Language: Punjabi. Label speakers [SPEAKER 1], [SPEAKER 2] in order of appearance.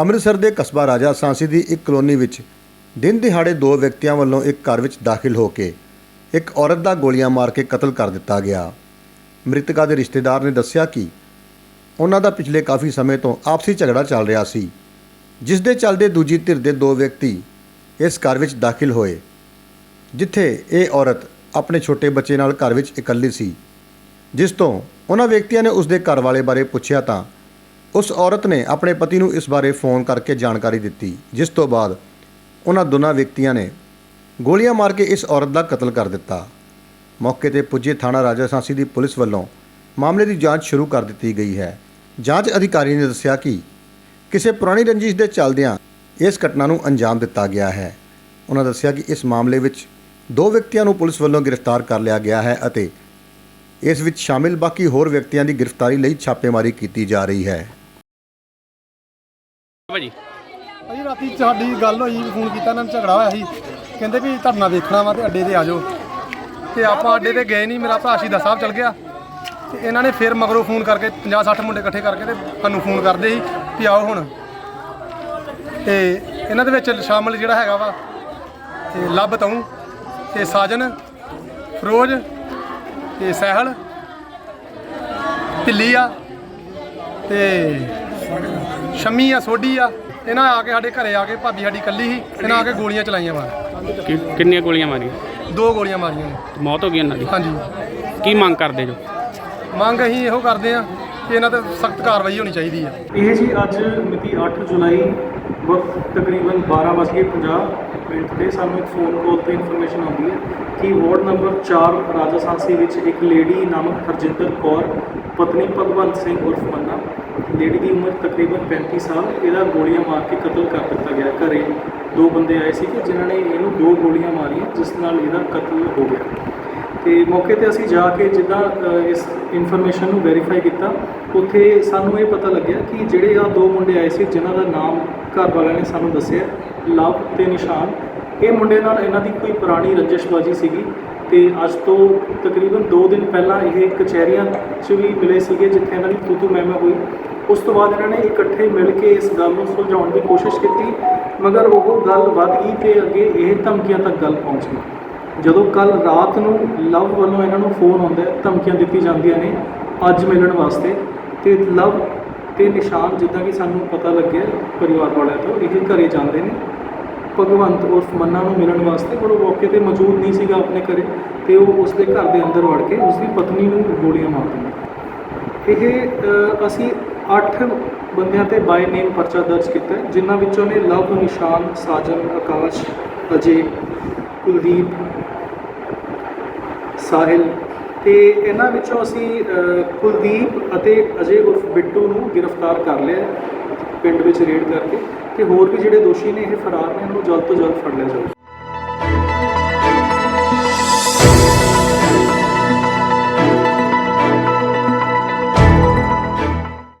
[SPEAKER 1] ਅੰਮ੍ਰਿਤਸਰ ਦੇ ਕਸਬਾ ਰਾਜਾ ਸਾਂਸੀ ਦੀ ਇੱਕ ਕਲੋਨੀ ਵਿੱਚ ਦਿਨ ਦਿਹਾੜੇ ਦੋ ਵਿਅਕਤੀਆਂ ਵੱਲੋਂ ਇੱਕ ਘਰ ਵਿੱਚ ਦਾਖਲ ਹੋ ਕੇ ਇੱਕ ਔਰਤ ਦਾ ਗੋਲੀਆਂ ਮਾਰ ਕੇ ਕਤਲ ਕਰ ਦਿੱਤਾ ਗਿਆ। ਮ੍ਰਿਤਕਾ ਦੇ ਰਿਸ਼ਤੇਦਾਰ ਨੇ ਦੱਸਿਆ ਕਿ ਉਹਨਾਂ ਦਾ ਪਿਛਲੇ ਕਾਫੀ ਸਮੇਂ ਤੋਂ ਆਪਸੀ ਝਗੜਾ ਚੱਲ ਰਿਹਾ ਸੀ, ਜਿਸ ਦੇ ਚੱਲਦੇ ਦੂਜੀ ਧਿਰ ਦੇ ਦੋ ਵਿਅਕਤੀ ਇਸ ਘਰ ਵਿੱਚ ਦਾਖਲ ਹੋਏ, ਜਿੱਥੇ ਇਹ ਔਰਤ ਆਪਣੇ ਛੋਟੇ ਬੱਚੇ ਨਾਲ ਘਰ ਵਿੱਚ ਇਕੱਲੀ ਸੀ। ਜਿਸ ਤੋਂ ਉਹਨਾਂ ਵਿਅਕਤੀਆਂ ਨੇ ਉਸ ਦੇ ਘਰ ਵਾਲੇ ਬਾਰੇ ਪੁੱਛਿਆ ਤਾਂ ਉਸ ਔਰਤ ਨੇ ਆਪਣੇ ਪਤੀ ਨੂੰ ਇਸ ਬਾਰੇ ਫੋਨ ਕਰਕੇ ਜਾਣਕਾਰੀ ਦਿੱਤੀ, ਜਿਸ ਤੋਂ ਬਾਅਦ ਉਹਨਾਂ ਦੋਨਾਂ ਵਿਅਕਤੀਆਂ ਨੇ ਗੋਲੀਆਂ ਮਾਰ ਕੇ ਇਸ ਔਰਤ ਦਾ ਕਤਲ ਕਰ ਦਿੱਤਾ। ਮੌਕੇ ਤੇ ਪੁੱਜੇ ਥਾਣਾ ਰਾਜਾ ਸਾਂਸੀ ਦੀ ਪੁਲਿਸ ਵੱਲੋਂ ਮਾਮਲੇ ਦੀ ਜਾਂਚ ਸ਼ੁਰੂ ਕਰ ਦਿੱਤੀ ਗਈ ਹੈ। ਜਾਂਚ ਅਧਿਕਾਰੀ ਨੇ ਦੱਸਿਆ ਕਿ ਕਿਸੇ ਪੁਰਾਣੀ ਰੰਜਿਸ਼ ਦੇ ਚੱਲਦਿਆਂ ਇਸ ਘਟਨਾ ਨੂੰ ਅੰਜਾਮ ਦਿੱਤਾ ਗਿਆ ਹੈ। ਉਹਨਾਂ ਦੱਸਿਆ ਕਿ ਇਸ ਮਾਮਲੇ ਵਿੱਚ ਦੋ ਵਿਅਕਤੀਆਂ ਨੂੰ ਪੁਲਿਸ ਵੱਲੋਂ ਗ੍ਰਿਫਤਾਰ ਕਰ ਲਿਆ ਗਿਆ ਹੈ ਅਤੇ ਇਸ ਵਿੱਚ ਸ਼ਾਮਿਲ ਬਾਕੀ ਹੋਰ ਵਿਅਕਤੀਆਂ ਦੀ ਗ੍ਰਿਫਤਾਰੀ ਲਈ ਛਾਪੇਮਾਰੀ ਕੀਤੀ ਜਾ ਰਹੀ ਹੈ।
[SPEAKER 2] ਭਾਜੀ?
[SPEAKER 3] ਭਾਜੀ, ਰਾਤੀ ਸਾਡੀ ਗੱਲ ਹੋਈ, ਫੋਨ ਕੀਤਾ, ਇਹਨਾਂ ਨੂੰ ਝਗੜਾ ਹੋਇਆ ਸੀ। ਕਹਿੰਦੇ ਵੀ ਧਰਨਾ ਦੇਖਣਾ ਵਾ ਤੇ ਅੱਡੇ ਤੇ ਆ ਜਾਓ। ਤੇ ਆਪਾਂ ਅੱਡੇ ਤੇ ਗਏ ਨਹੀਂ ਮੇਰਾ ਭਰਾ ਸ਼ਹੀਦਾਂ ਸਾਹਿਬ ਚਲ ਗਿਆ। ਤੇ ਇਹਨਾਂ ਨੇ ਫਿਰ ਮਗਰੋਂ ਫੋਨ ਕਰਕੇ 50 60 ਮੁੰਡੇ ਇਕੱਠੇ ਕਰਕੇ ਤੇ ਸਾਨੂੰ ਫੋਨ ਕਰਦੇ ਸੀ ਵੀ ਆਓ ਹੁਣ। ਤੇ ਇਹਨਾਂ ਦੇ ਵਿੱਚ ਸ਼ਾਮਲ ਜਿਹੜਾ ਹੈਗਾ ਵਾ, ਤੇ ਲੱਭ ਤਉ ਤੇ ਸਾਜਨ, ਫਰੋਜ਼, ਤੇ ਸਹਿਲ ਢਿੱਲੀ ਆ ਤੇ ਸ਼ਮੀ ਆ ਸੋਢੀ ਆ। ਇਹਨਾਂ ਆ ਕੇ ਸਾਡੇ ਘਰੇ ਆ ਕੇ ਭਾਬੀ ਸਾਡੀ ਇਕੱਲੀ ਸੀ। ਇਹਨਾਂ ਆ ਕੇ ਗੋਲੀਆਂ ਚਲਾਈਆਂ ਵਾ
[SPEAKER 2] ਕਿ- ਕਿੰਨੀਆਂ ਗੋਲੀਆਂ ਮਾਰੀਆਂ?
[SPEAKER 3] ਦੋ ਗੋਲੀਆਂ ਮਾਰੀਆਂ ਨੇ।
[SPEAKER 2] ਮੌਤ ਹੋ ਗਈ ਇਹਨਾਂ ਦੀ?
[SPEAKER 3] ਹਾਂਜੀ।
[SPEAKER 2] ਕੀ ਮੰਗ ਕਰਦੇ ਜੋ?
[SPEAKER 3] ਮੰਗ ਅਸੀਂ ਇਹੋ ਕਰਦੇ ਆ ਕਿ ਇਹਨਾਂ ਤੇ ਸਖਤ ਕਾਰਵਾਈ ਹੋਣੀ ਚਾਹੀਦੀ ਆ।
[SPEAKER 4] ਇਹ ਜੀ ਅੱਜ ਮਿਤੀ 8 ਜੁਲਾਈ ਵਕਤ ਤਕਰੀਬਨ 12:50 ਮਿੰਟ ਤੇ ਸਾਨੂੰ ਇੱਕ ਫੋਨ ਕਾਲ ਤੇ ਇਨਫੋਰਮੇਸ਼ਨ ਆਉਂਦੀ ਹੈ ਕਿ ਵਾਰਡ ਨੰਬਰ 4 ਰਾਜਾ ਸਾਂਸੀ ਵਿੱਚ ਇੱਕ ਲੇਡੀ ਨਾਮਕ ਹਰਜਿੰਦਰ ਕੌਰ ਪਤਨੀ ਭਗਵੰਤ ਸਿੰਘ ਉਰਫ ਮੰਨਾ ਲੇਡੀ ਦੀ ਉਮਰ ਤਕਰੀਬਨ 35 ਸਾਲ, ਇਹਦਾ ਗੋਲੀਆਂ ਮਾਰ ਕੇ ਕਤਲ ਕਰ ਦਿੱਤਾ ਗਿਆ। ਘਰੇ ਦੋ ਬੰਦੇ ਆਏ ਸੀ ਕਿ ਜਿਨ੍ਹਾਂ ਨੇ ਇਹਨੂੰ ਦੋ ਗੋਲੀਆਂ ਮਾਰੀਆਂ, ਜਿਸ ਨਾਲ ਇਹਦਾ ਕਤਲ ਹੋ ਗਿਆ। ਤੇ ਮੌਕੇ ਤੇ ਅਸੀਂ ਜਾ ਕੇ ਜਿੱਦਾਂ ਇਸ ਇਨਫੋਰਮੇਸ਼ਨ ਨੂੰ ਵੈਰੀਫਾਈ ਕੀਤਾ, ਉੱਥੇ ਸਾਨੂੰ ਇਹ ਪਤਾ ਲੱਗਿਆ ਕਿ ਜਿਹੜੇ ਆ ਦੋ ਮੁੰਡੇ ਆਏ ਸੀ, ਜਿਨ੍ਹਾਂ ਦਾ ਨਾਮ ਘਰ ਵਾਲਿਆਂ ਨੇ ਸਾਨੂੰ ਦੱਸਿਆ, ਲਵ ਤੇ ਨਿਸ਼ਾਨ, ਇਹ ਮੁੰਡੇ ਨਾਲ ਇਹਨਾਂ ਦੀ ਕੋਈ ਪੁਰਾਣੀ ਰੰਜਿਸ਼ਬਾਜੀ ਸੀਗੀ ਤੇ ਅੱਜ ਤੋਂ ਤਕਰੀਬਨ 2 ਦਿਨ ਪਹਿਲਾਂ ਇਹ ਕਚਹਿਰੀਆਂ 'ਚ ਵੀ ਮਿਲੇ ਸੀਗੇ, ਜਿੱਥੇ ਇਹਨਾਂ ਦੀ ਤੂਤੂ ਮਹਿਮਾ ਹੋਈ। ਉਸ ਤੋਂ ਬਾਅਦ ਇਹਨਾਂ ਨੇ ਇਕੱਠੇ ਮਿਲ ਕੇ ਇਸ ਗੱਲ ਨੂੰ ਸੁਲਝਾਉਣ ਦੀ ਕੋਸ਼ਿਸ਼ ਕੀਤੀ, ਮਗਰ ਉਹ ਗੱਲ ਵੱਧ ਗਈ ਤੇ ਅੱਗੇ ਇਹ ਧਮਕੀਆਂ ਤੱਕ ਗੱਲ ਪਹੁੰਚ ਗਈ। ਜਦੋਂ ਕੱਲ ਰਾਤ ਨੂੰ ਲਵ ਵੱਲੋਂ ਇਹਨਾਂ ਨੂੰ ਫੋਨ ਆਉਂਦਾ ਹੈ, ਧਮਕੀਆਂ ਦਿੱਤੀ ਜਾਂਦੀਆਂ ਨੇ ਅੱਜ ਮਿਲਣ ਵਾਸਤੇ, ਤੇ ਲਵ ਤੇ ਨਿਸ਼ਾਨ ਜਿੱਦਾਂ ਕਿ ਸਾਨੂੰ ਪਤਾ ਲੱਗਿਆ ਪਰਿਵਾਰ ਵਾਲਿਆਂ ਤੋਂ, ਇਹ ਘਰੇ ਜਾਂਦੇ ਨੇ। ਭਗਵੰਤ ਉਸ ਮੰਨਾ ਨੂੰ ਮਿਲਣ ਵਾਸਤੇ, ਪਰ ਉਹ ਮੌਕੇ ਤੇ ਮੌਜੂਦ ਨਹੀਂ ਸੀਗਾ ਆਪਣੇ ਘਰੇ, ਤੇ ਉਹ ਉਸ ਦੇ ਘਰ ਦੇ ਅੰਦਰ ਵੜ ਕੇ ਉਸ ਦੀ ਪਤਨੀ ਨੂੰ ਗੋਲੀਆਂ ਮਾਰ ਦਿੰਦਾ। ਇਹ ਅਸੀਂ 8 ਬੰਦਿਆਂ ਤੇ ਬਾਈ ਨੇਮ ਪਰਚਾ ਦਰਜ ਕੀਤਾ ਹੈ, ਜਿਨ੍ਹਾਂ ਵਿੱਚੋਂ ਨੇ ਲਵ ਨਿਸ਼ਾਨ ਸਾਜਨ ਆਕਾਸ਼ ਅਜੇ ਕੁਲਦੀਪ ਸਾਹਿਲ ਤੇ ਇਹਨਾਂ ਵਿੱਚੋਂ ਅਸੀਂ ਅ, ਕੁਲਦੀਪ ਅਤੇ ਅਜੇ ਉਰਫ ਬਿੱਟੂ ਨੂੰ ਗ੍ਰਿਫਤਾਰ ਕਰ ਲਿਆ ਹੈ, ਪਿੰਡ ਵਿੱਚ ਰੇਡ ਕਰਕੇ ਤੇ ਹੋਰ ਵੀ ਜਿਹੜੇ ਦੋਸ਼ੀ ਨੇ ਇਹ ਫਰਾਰ ਨੇ ਇਹਨਾਂ ਨੂੰ ਜਲਦ ਤੋਂ ਜਲਦ ਫੜ ਲਿਆ ਜਾਊਗਾ